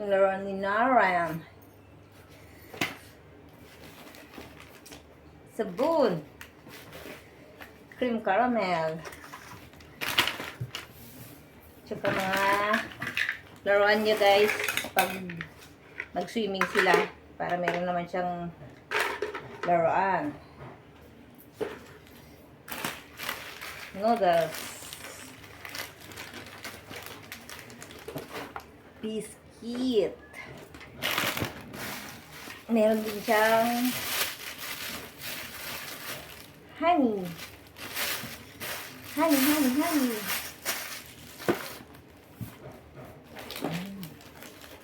Yung laruan ni Naran. Sabon. Cream caramel. Tsaka mga laruan niya guys pag mag-swimming sila para meron naman siyang laruan. Noodles. Biscuit. Meron din siyang honey. Honey, honey, honey.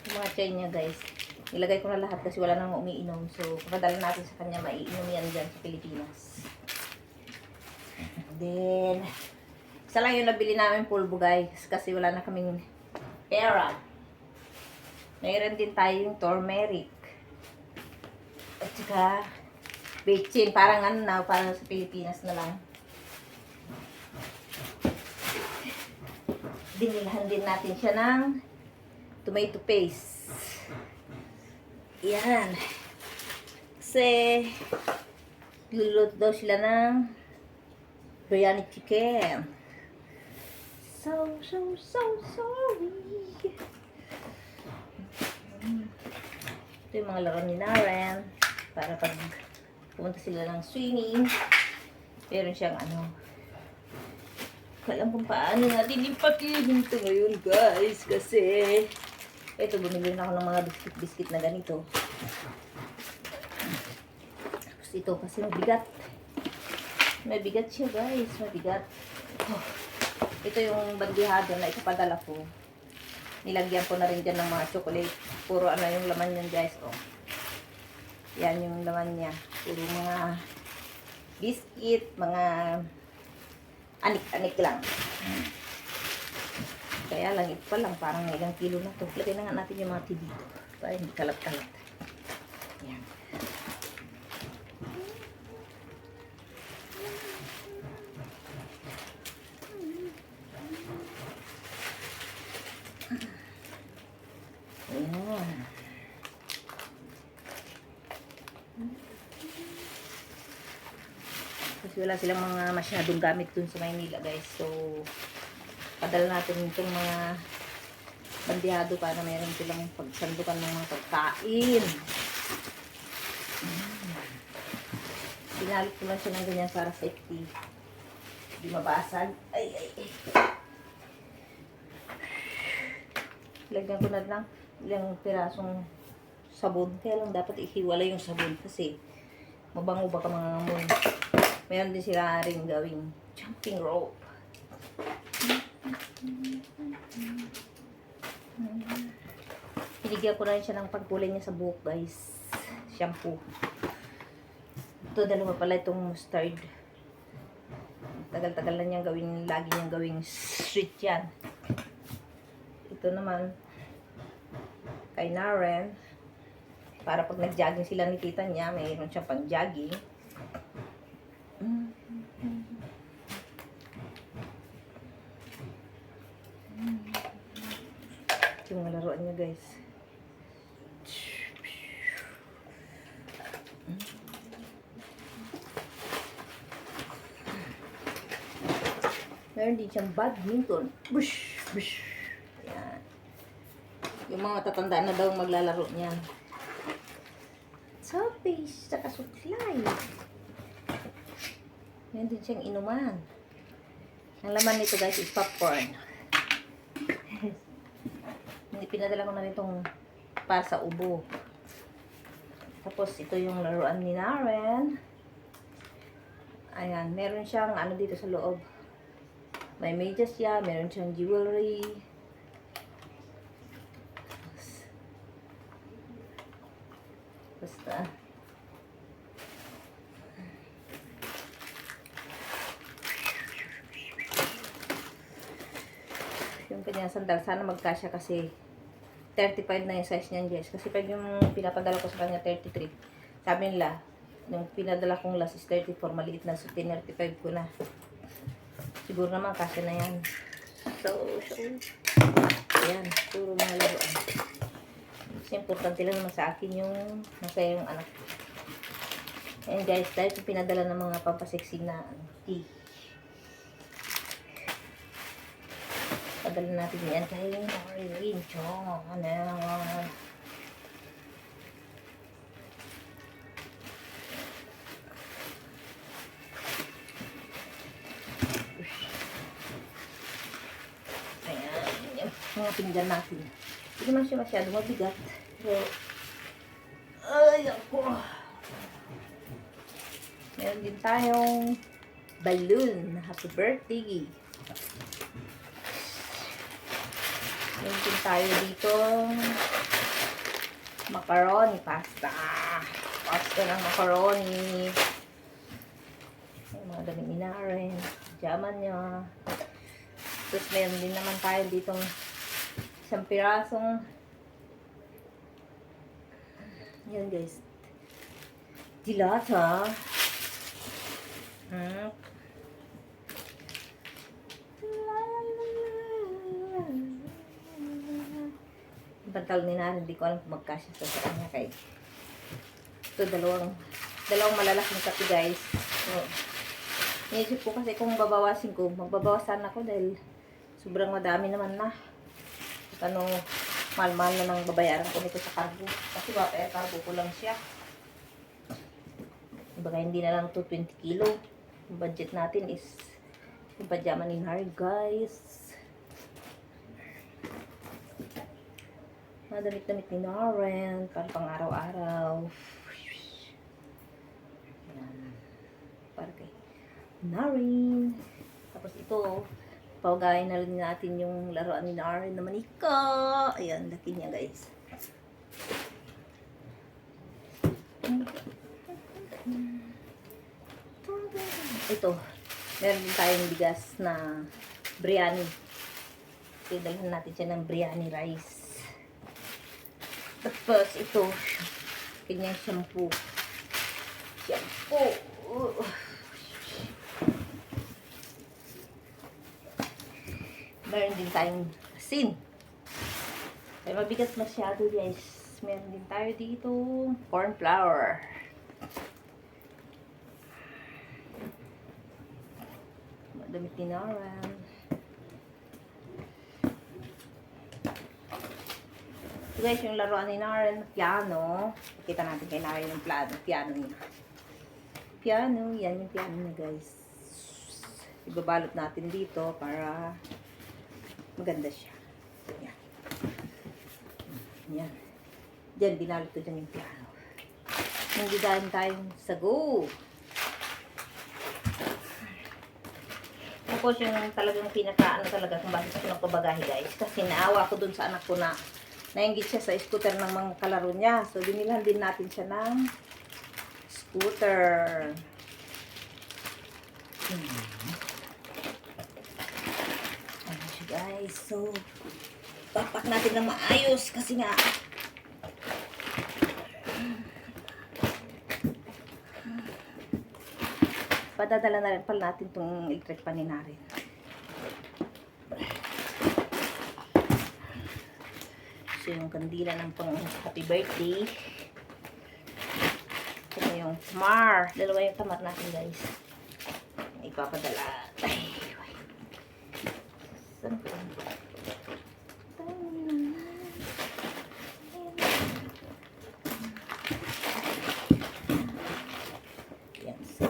Yung mga chain niya guys. Nilagay ko na lahat kasi wala nang umiinom. So, papadala natin sa kanya, maiinom yan dyan sa Pilipinas. Then, isa lang yung nabili namin pulbo guys. Kasi wala na kaming pera. Mayroon din tayong turmeric. At saka, bechin. Parang ano na, parang sa Pilipinas na lang. Dinilhan din natin siya ng tomato paste. Yan. Kasi, lulot daw sila ng biryani chicken. So, so, so sorry. Ito yung mga laro ni Naren. Para pag pumunta sila ng swimming, meron siyang ano, alam kung paano natin ipakihin ito ngayon guys. Kasi, ito, bumili na ako ng mga biscuit-biscuit na ganito. Tapos ito kasi mabigat. Mabigat siya guys, mabigat. Oh, ito yung bandihado na ipapadala ko. Nilagyan ko na rin dyan ng mga chocolate. Puro ano yung laman yan guys. Oh. Yan yung laman niya. Puro mga biscuit, mga anik-anik lang. Kaya lang, ito pa lang, parang ilang kilo na to. Lagay na nga natin yung mga tea dito. Para hindi kalat-kalat. Yan. Ayan. Kasi wala silang mga masyadong gamit dun sa Maynila guys. So, padala natin itong mga bandihado para meron silang pagsandukan ng mga pagkain. Pinalit ko lang siya ng ganyan para safety. Hindi mabasag. Ay, ay, ay. Lagyan ko na lang ilang pirasong sabon. Kaya lang dapat ihiwala yung sabon kasi mabango baka mga amoy. Meron din sila rin gawing jumping rope. Pinigyan ko na rin siya ng pagkulay niya sa buhok, guys. Shampoo. Ito, dalawa pala itong mustard. Tagal-tagal na niyang gawing, lagi niyang gawing sweet yan. Ito naman, kay Naren. Para pag nag-jogging sila ni tita niya, mayroon siyang pang-jogging. Ito yung laruan niya, guys. Meron din siyang badminton. Bush! Bush! Yan. Yung mga tatanda na daw maglalaro niyan. Selfish! Saka suklay. Meron din siyang inuman. Ang laman nito guys is popcorn. Hindi pinadala ko na rin itong para sa ubo. Tapos ito yung laruan ni Naren. Ayan, meron siyang ano dito sa loob. May medyas siya, meron siyang jewelry. Basta. Kanyang sandal, sana magkasya kasi 35 na yung size niyan, guys. Kasi pag yung pinapadala ko sa kanya 33, sabi nila, yung pinadala kong last is 34, maliit na. So, 35 ko na. Siguro naman kasya na yan. So, so, ayan, puro mga laruan. Kasi importante lang naman sa akin yung masaya yung anak. And guys, dahil pinadala ng mga pampaseksi na tea. Padala natin yan kay Marilyn Chong. Ano? Ayan, yung mga pinggan natin. Hindi naman siya masyado mabigat. Pero, ay, ako. Meron din tayong balloon. Happy birthday. Meron tayo dito macaroni pasta. Pasta ng macaroni. May mga damit ni Naren. Jaman niya. Tapos meron din naman tayo ditong isang pirasong yan guys. Dilata. Hmm. Pantalon ni Nara, hindi ko alam kung magkasya sa sa kanya kay ito dalawang dalawang malalaking kape guys. So, Inisip ko kasi kung babawasin ko, magbabawasan ako dahil sobrang madami naman na. At ano, mahal-mahal na nang babayaran ko nito sa cargo. Kasi ba, eh, cargo ko lang siya. Baka hindi na lang to 20 kilo. Yung budget natin is yung pajama ni Harry, guys. Mga damit-damit ni Naren, para pang araw-araw. Para kay Naren. Tapos ito, paugayin na rin natin yung laruan ni Naren na manika. Ayan, laki niya guys. Ito, meron din tayong bigas na biryani. Tidalhan natin siya ng biryani rice. Tapos ito, kanyang shampoo. Shampoo. Meron din tayong asin. Ay, mabigat masyado guys. Meron din tayo dito corn flour. Madamit ni Naran. So guys, yung laruan ni Naren, piano. Kita natin kay Naren yung plano, piano niya. Piano, yan yung piano niya guys. Ibabalot natin dito para maganda siya. Yan. Yan. Diyan, binalot ko dyan yung piano. Dahil tayong sago. Tapos yung talagang pinaka ano talaga kung bakit ako nagpabagahe guys. Kasi naawa ko dun sa anak ko na nainggit siya sa scooter ng mga kalaro niya. So binilhan din natin siya ng scooter. Hmm. Ayan siya guys. So papak natin ng maayos kasi nga padadala na rin pala natin itong electric pan ni Narin. So, yung kandila ng pang happy birthday. Ito yung tamar. Dalawa yung tamar natin, guys. Ipapadala. Ay, wait. Saan ko? Yan. So,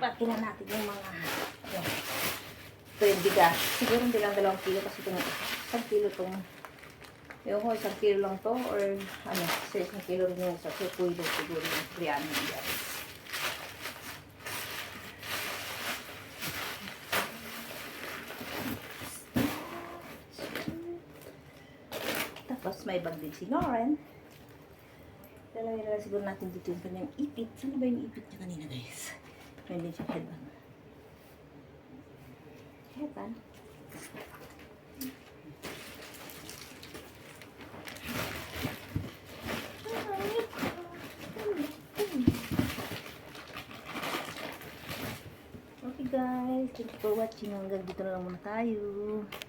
ipakin na natin yung mga yan. Ito yung bigas. Siguro hindi lang dalawang kilo kasi itong isang kilo itong yung ko, isang kilo lang to or ano, sa isang kilo rin yung sa kukulo siguro yung biryani ng bigas. Tapos may bag din si Lauren. Lalagay na siguro natin dito yung kanyang ipit. Saan ba yung ipit niya kanina guys? Meron din siya headband. Headband. Guys, thank you for watching. Hanggang dito na lang muna tayo.